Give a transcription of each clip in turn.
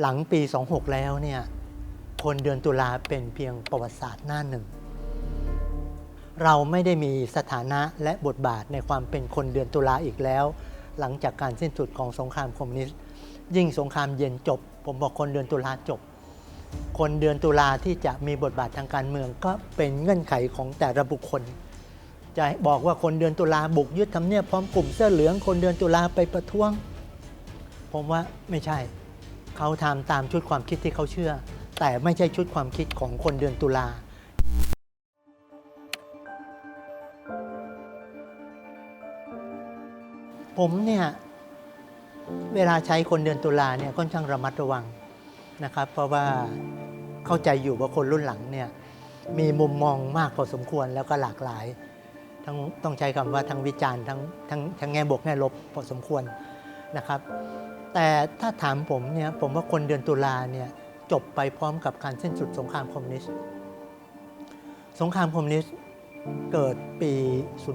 หลังปี 26 แล้วเนี่ยคนเดือนตุลาเป็นเพียงประวัติศาสตร์หน้าหนึ่ง เราไม่ได้มีสถานะและบทบาทในความเป็นคนเดือนตุลาอีกแล้ว หลังจากการสิ้นสุดของสงครามคอมมิวนิสต์ ยิ่งสงครามเย็นจบ ผมบอกคนเดือนตุลาจบ คนเดือนตุลาที่จะมีบทบาททางการเมืองก็เป็นเงื่อนไขของแต่ละบุคคล จะบอกว่าคนเดือนตุลาบุกยึดทำเนียบพร้อมกลุ่มเสื้อเหลืองคนเดือนตุลาไปประท้วง ผมว่าไม่ใช่ เขาทำตามชุดความคิดที่เขาเชื่อ แต่ไม่ใช่ชุดความคิดของคนเดือนตุลาผมเนี่ยเวลาใช้คนเดือนตุลาเนี่ยค่อนข้างระมัดระวังนะครับ เพราะว่าเข้าใจอยู่ว่าคนรุ่นหลังเนี่ยมีมุมมองมากพอสมควรแล้วก็หลากหลายทั้งต้องใช้คำว่าทั้งวิจารณ์ทั้งทั้งทั้งแง่บวกแง่ลบพอสมควรนะครับ แต่ถ้าถามผมเนี่ยผมว่าคนเดือนตุลาเนี่ยจบไปพร้อมกับการสิ้นสุดสงครามคอมมิวนิสต์ สงครามคอมมิวนิสต์เกิดปี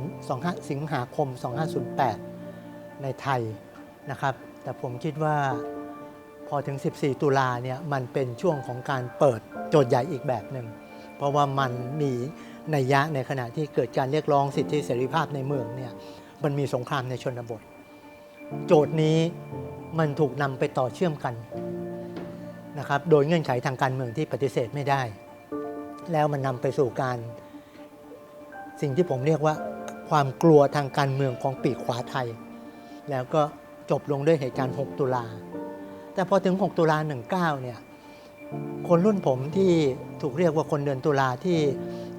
25 สิงหาคม 2508 ในไทยนะครับ แต่ผมคิดว่าพอถึง 14 ตุลาเนี่ยมันเป็นช่วงของการเปิดโจทย์ใหญ่อีกแบบหนึ่ง เพราะว่ามันมีนัยยะในขณะที่เกิดการเรียกร้องสิทธิเสรีภาพในเมืองเนี่ยมันมีสงครามในชนบท โจทย์นี้ มันถูกนำไปต่อเชื่อมกันนะครับโดยเงื่อนไขทางการเมืองที่ปฏิเสธไม่ได้ แล้วมันนำไปสู่การ สิ่งที่ผมเรียกว่าความกลัวทางการเมืองของปีกขวาไทย แล้วก็จบลงด้วยเหตุการณ์ 6 ตุลา แต่พอถึง 6 ตุลา 19 เนี่ย คนรุ่นผมที่ถูกเรียกว่าคนเดือนตุลาที่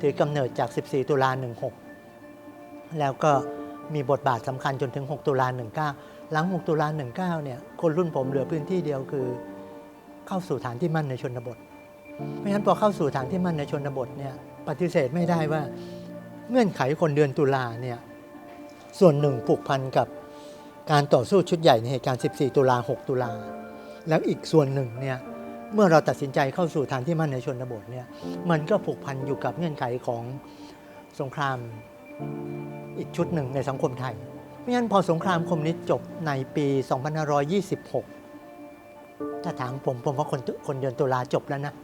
ถือกำเนิดจาก 14 ตุลา 16 แล้วก็มีบทบาทสำคัญจนถึง 6 ตุลา 19 หลัง 6 ตุลา 19 เนี่ย คนรุ่นผมเหลือพื้นที่เดียวคือ เข้าสู่ฐานที่มั่นในชนบท เพราะฉะนั้นพอเข้าสู่ฐานที่มั่นในชนบทเนี่ยปฏิเสธไม่ได้ว่าเงื่อนไขคนเดือนตุลาเนี่ยส่วนหนึ่งผูกพันกับการต่อสู้ชุดใหญ่ในเหตุการณ์ 14 ตุลา 6 ตุลา แล้วอีกส่วนหนึ่งเนี่ยเมื่อเราตัดสินใจเข้าสู่ฐานที่มั่นในชนบทเนี่ยมันก็ผูกพันอยู่กับเงื่อนไขของสงครามอีกชุดหนึ่งในสังคมไทย ราะฉะนั้นพอสงครามคมนิสจบในปี 2526 ถ้าถามผมผมว่าคนคนเดือนตุลาจบแล้วนะ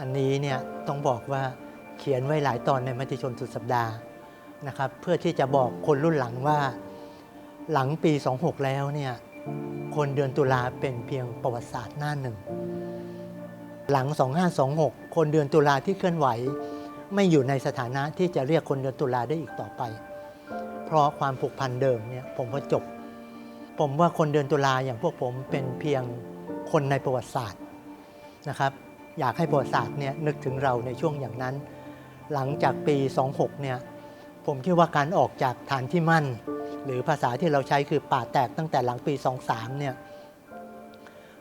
อันนี้เนี่ยต้องบอกว่าเขียนไว้หลายตอนในมติชนสุดสัปดาห์นะครับ เพื่อที่จะบอกคนรุ่นหลังว่าหลังปี 26 แล้วเนี่ยคนเดือนตุลาเป็นเพียงประวัติศาสตร์หน้าหนึ่ง หลัง 2526 คนเดือนตุลาที่เคลื่อนไหว ไม่อยู่ในสถานะที่จะเรียกคนเดือนตุลาได้อีกต่อไป เพราะความผูกพันเดิมเนี่ยผมว่าจบ ผมว่าคนเดือนตุลาอย่างพวกผมเป็นเพียงคนในประวัติศาสตร์นะครับ อยากให้ประวัติศาสตร์เนี่ยนึกถึงเราในช่วงอย่างนั้น หลังจากปี 26 เนี่ยผมคิดว่าการออกจากฐานที่มั่น หรือภาษาที่เราใช้คือป่าแตกตั้งแต่หลังปี 23 เนี่ย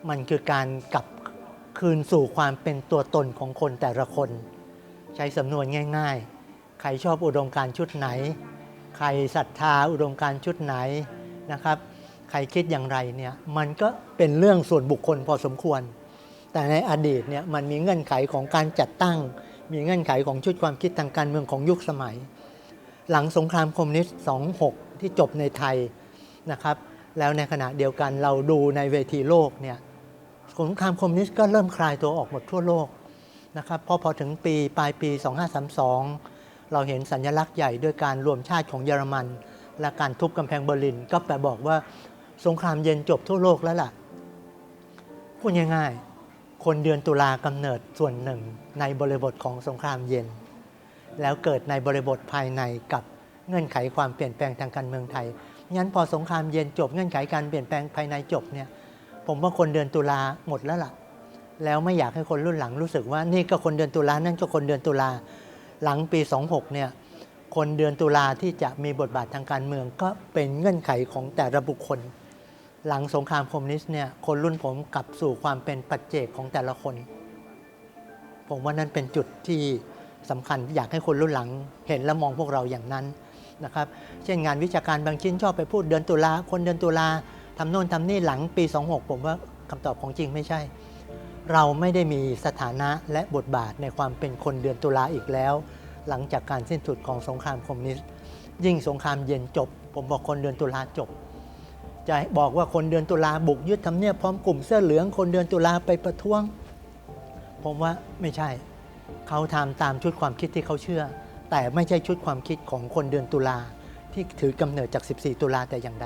มันคือการกลับคืนสู่ความเป็นตัวตนของคนแต่ละคน ใช้สำนวนง่าย ๆ ใครชอบอุดมการณ์ชุดไหน ใครศรัทธาอุดมการชุดไหนนะครับ ใครคิดอย่างไรเนี่ยมันก็เป็นเรื่องส่วนบุคคลพอสมควร แต่ในอดีตเนี่ยมันมีเงื่อนไขของการจัดตั้ง มีเงื่อนไขของชุดความคิดทางการเมืองของยุคสมัย หลังสงครามคอมมิวนิสต์ 26 ที่จบในไทยนะครับ แล้วในขณะเดียวกันเราดูในเวทีโลกเนี่ยสงครามคอมมิวนิสต์ก็เริ่มคลายตัวออกหมดทั่วโลกนะครับพอพอถึงปีปลายปี 2532 เราเห็นสัญลักษณ์ใหญ่ด้วยการรวมชาติของเยอรมัน และการทุบกำแพงเบอร์ลิน ก็แปลบอกว่าสงครามเย็นจบทั่วโลกแล้วล่ะพูดง่ายๆ คนเดือนตุลากำเนิดส่วนหนึ่งในบริบทของสงครามเย็น แล้วเกิดในบริบทภายในกับเงื่อนไขความเปลี่ยนแปลงทางการเมืองไทยงั้นพอสงครามเย็นจบเงื่อนไขการเปลี่ยนแปลงภายในจบเนี่ยผมว่าคนเดือนตุลาหมดแล้วล่ะ แล้วไม่อยากให้คนรุ่นหลังรู้สึกว่านี่ก็คนเดือนตุลานั่นก็คนเดือนตุลา หลังปี 26 เนี่ย คนเดือนตุลาที่จะมีบทบาททางการเมือง ก็เป็นเงื่อนไขของแต่ละบุคคล หลังสงครามคอมมิวนิสต์เนี่ย คนรุ่นผมกลับสู่ความเป็นปัจเจกของแต่ละคน ผมว่านั่นเป็นจุดที่สำคัญอยากให้คนรุ่นหลังเห็นและมองพวกเราอย่างนั้นนะครับ เช่นงานวิชาการบางชิ้นชอบไปพูดเดือนตุลา คนเดือนตุลาทำโน่นทำนี่หลังปี 26 ผมว่าคำตอบของจริงไม่ใช่ เราไม่ได้มีสถานะและบทบาทในความเป็นคนเดือนตุลาอีกแล้ว หลังจากการสิ้นสุดของสงครามคอมมิวนิสต์ยิ่งสงครามเย็นจบ ผมบอกคนเดือนตุลาจบ จะบอกว่าคนเดือนตุลาบุกยึดทำเนียบพร้อมกลุ่มเสื้อเหลืองคนเดือนตุลาไปประท้วง ผมว่าไม่ใช่ เขาทำตามชุดความคิดที่เขาเชื่อ แต่ไม่ใช่ชุดความคิดของคนเดือนตุลาที่ถือกำเนิดจาก 14 ตุลาแต่อย่างใด